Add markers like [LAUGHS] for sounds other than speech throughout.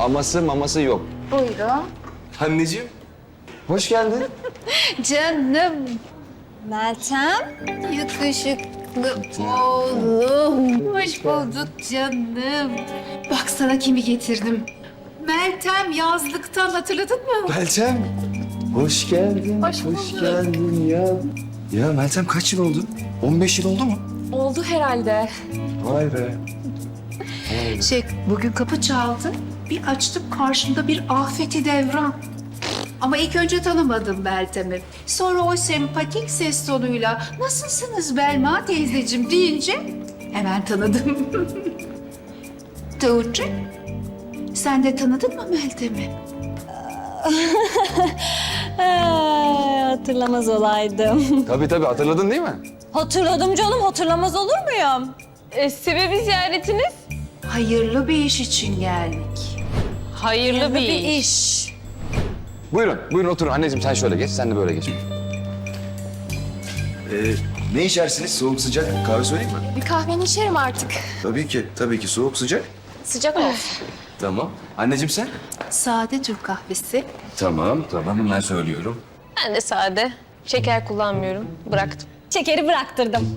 Aması maması yok. Buyurun. Anneciğim. Hoş geldin. [LAUGHS] Canım. Meltem. Yakışıklı oğlum. Hoş bulduk canım. Bak sana kimi getirdim. Meltem yazlıktan hatırladın mı? Meltem. Hoş geldin. Hoş bulduk. geldin ya. Ya Meltem kaç yıl oldu? 15 yıl oldu mu? Oldu herhalde. Vay be. Şey, bugün kapı çaldı. Bir açtım karşımda bir afeti devran. Ama ilk önce tanımadım Meltem'i. Sonra o sempatik ses tonuyla nasılsınız Belma teyzeciğim deyince hemen tanıdım. [LAUGHS] Tuğçe, sen de tanıdın mı Meltem'i? [LAUGHS] Hatırlamaz olaydım. [LAUGHS] Tabii tabii hatırladın değil mi? Hatırladım canım, hatırlamaz olur muyum? E, sebebi ziyaretiniz? Hayırlı bir iş için geldik. Hayırlı, bir, Bir iş. iş. Buyurun, buyurun oturun. Anneciğim sen şöyle geç, sen de böyle geç. Ee, ne içersiniz? Soğuk sıcak kahve söyleyeyim mi? Bir kahveni içerim artık. Tabii ki, tabii ki. Soğuk sıcak. Sıcak olsun. Tamam. Anneciğim sen? Sade Türk kahvesi. Tamam, tamam. Hemen söylüyorum. Ben de sade. Şeker kullanmıyorum. Bıraktım. Şekeri bıraktırdım.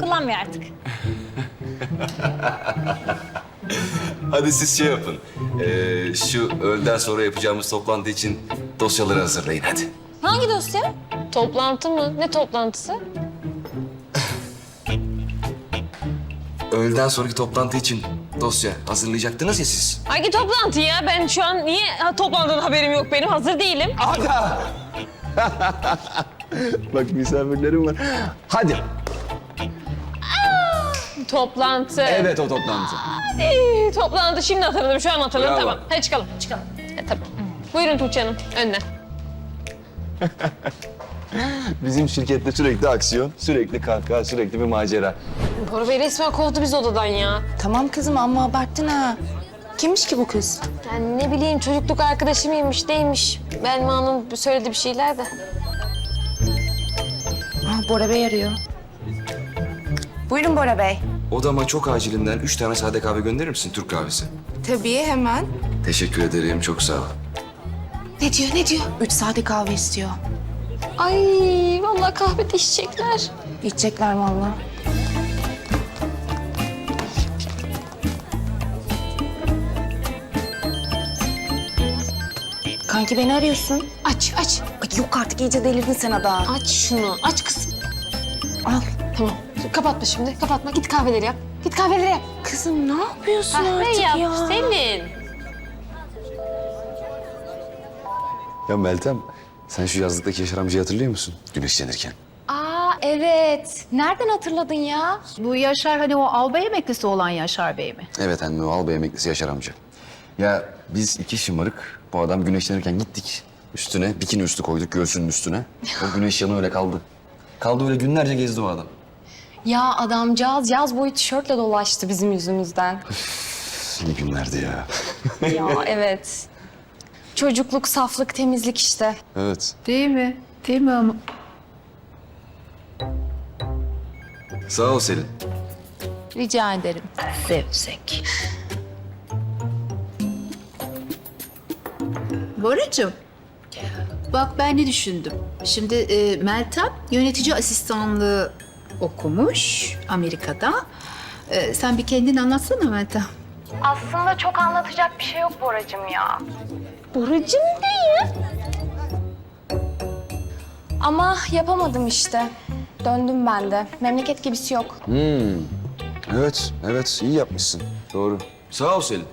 Kullanmıyor artık. [LAUGHS] [LAUGHS] Hadi siz şey yapın. Ee, şu öğleden sonra yapacağımız toplantı için dosyaları hazırlayın hadi. Hangi dosya? Toplantı mı? Ne toplantısı? Öğleden sonraki toplantı için dosya hazırlayacaktınız ya siz. Hangi toplantı ya? Ben şu an niye ha, toplantıdan haberim yok benim? Hazır değilim. Ada! [LAUGHS] Bak misafirlerim var. Hadi. Toplantı. Evet o toplantı. Ee, toplantı şimdi hatırladım. Şu an hatırladım. Bravo. Tamam. Hadi çıkalım. Çıkalım. E, tabii. Buyurun Tuğçe Hanım. Önden. [LAUGHS] Bizim şirkette sürekli aksiyon, sürekli kahkaha, sürekli bir macera. Bora Bey resmen kovdu biz odadan ya. Tamam kızım ama abarttın ha. Kimmiş ki bu kız? Yani ne bileyim çocukluk arkadaşı mıymış neymiş. Belma Hanım söyledi bir şeyler de. Ah, Bora Bey arıyor. Buyurun Bora Bey. Odama çok acilinden üç tane sade kahve gönderir misin Türk kahvesi? Tabii hemen. Teşekkür ederim çok sağ ol. Ne diyor ne diyor? Üç sade kahve istiyor. Ay vallahi kahvede içecekler. İçecekler vallahi. Kanki beni arıyorsun. Aç aç. Ay yok artık iyice delirdin sen ada. Aç şunu. Aç kızım. Al. Tamam. Kapatma şimdi. Kapatma. Git kahveleri yap. Git kahveleri yap. Kızım ne yapıyorsun Kahve artık yap ya? Selin. Ya Meltem, sen şu yazlıktaki Yaşar amcayı hatırlıyor musun? Güneşlenirken. Aa evet. Nereden hatırladın ya? Bu Yaşar hani o albay emeklisi olan Yaşar Bey mi? Evet anne, o albay emeklisi Yaşar amca. Ya biz iki şımarık, bu adam güneşlenirken gittik. Üstüne bikini üstü koyduk göğsünün üstüne. O güneş yanı öyle kaldı. Kaldı öyle günlerce gezdi o adam. Ya adamcağız yaz boyu tişörtle dolaştı bizim yüzümüzden. Ne günlerdi ya. [LAUGHS] ya evet. Çocukluk, saflık, temizlik işte. Evet. Değil mi? Değil mi ama? Sağ ol Selin. Rica ederim. Zevzek. Boracığım, bak ben ne düşündüm. Şimdi e, Meltem yönetici asistanlığı okumuş Amerika'da. E, sen bir kendin anlatsana Meltem. Aslında çok anlatacak bir şey yok Boracığım ya. Boracığım değil. Ama yapamadım işte. Döndüm ben de. Memleket gibisi yok. Evet, evet iyi yapmışsın. Doğru. Sağ ol Selin.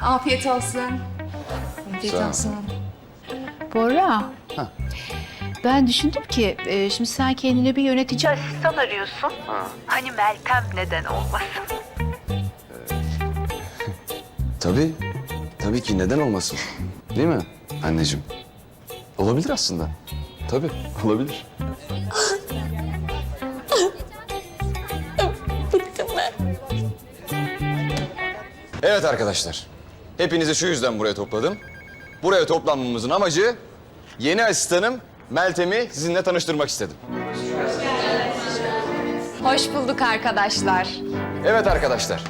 Afiyet olsun. Afiyet olsun. Bora. Ben düşündüm ki e, şimdi sen kendine bir yönetici asistan arıyorsun. Hani Meltem neden olmasın? [LAUGHS] Tabii. Tabii ki neden olmasın? Değil mi anneciğim? Olabilir aslında. Tabii, olabilir. Evet arkadaşlar. Hepinizi şu yüzden buraya topladım. Buraya toplanmamızın amacı yeni asistanım Meltem'i sizinle tanıştırmak istedim. Hoş bulduk arkadaşlar. Evet arkadaşlar.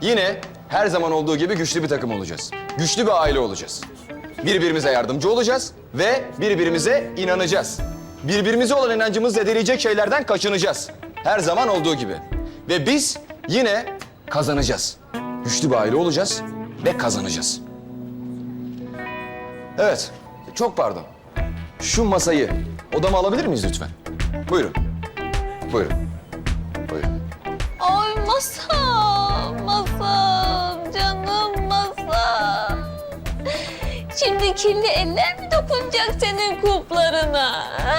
Yine her zaman olduğu gibi güçlü bir takım olacağız. Güçlü bir aile olacağız. Birbirimize yardımcı olacağız ve birbirimize inanacağız. Birbirimize olan inancımız zedeleyecek şeylerden kaçınacağız. Her zaman olduğu gibi. Ve biz yine kazanacağız. Güçlü bir aile olacağız ve kazanacağız. Evet, çok pardon. Şu masayı odama alabilir miyiz lütfen? Buyurun. Buyurun. Buyurun. Ay masam, masam, canım masam. Şimdi kirli eller mi dokunacak senin kuplarına? ha?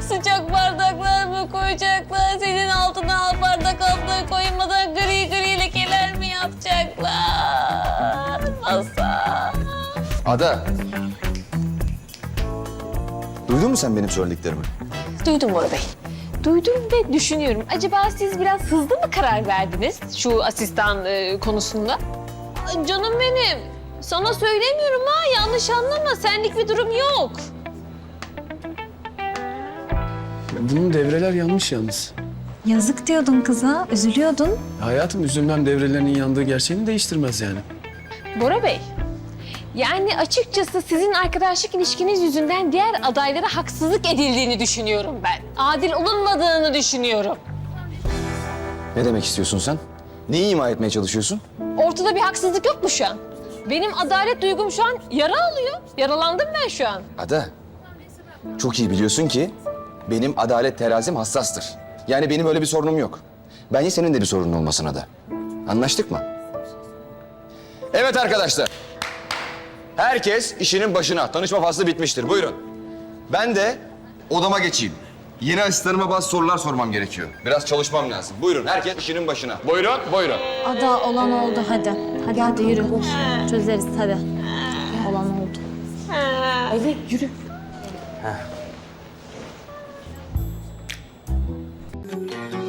Sıcak bardaklar mı koyacaklar? Senin altına al bardak altına koymadan gri gri lekeler mi yapacaklar? Masam. Ada. Duydun mu sen benim söylediklerimi? Duydum Bora Bey. Duydum ve düşünüyorum. Acaba siz biraz hızlı mı karar verdiniz şu asistan e, konusunda? Ay, Canım benim. Sana söylemiyorum ha. Yanlış anlama. Senlik bir durum yok. Bunun devreler yanlış yalnız. Yazık diyordun kıza, üzülüyordun. Hayatım üzülmem devrelerinin yandığı gerçeğini değiştirmez yani. Bora Bey. Yani açıkçası sizin arkadaşlık ilişkiniz yüzünden diğer adaylara haksızlık edildiğini düşünüyorum ben. Adil olunmadığını düşünüyorum. Ne demek istiyorsun sen? Neyi ima etmeye çalışıyorsun? Ortada bir haksızlık yok mu şu an? Benim adalet duygum şu an yara alıyor. Yaralandım ben şu an. Ada. Çok iyi biliyorsun ki benim adalet terazim hassastır. Yani benim öyle bir sorunum yok. Bence senin de bir sorunun olmasın Ada. Anlaştık mı? Evet arkadaşlar. Herkes işinin başına. Tanışma faslı bitmiştir. Buyurun. Ben de odama geçeyim. Yeni asistanıma bazı sorular sormam gerekiyor. Biraz çalışmam lazım. Buyurun herkes işinin başına. Buyurun, buyurun. Ada olan oldu hadi. Hadi hadi yürü. Çözeriz hadi. Olan oldu. aşk kendi seçer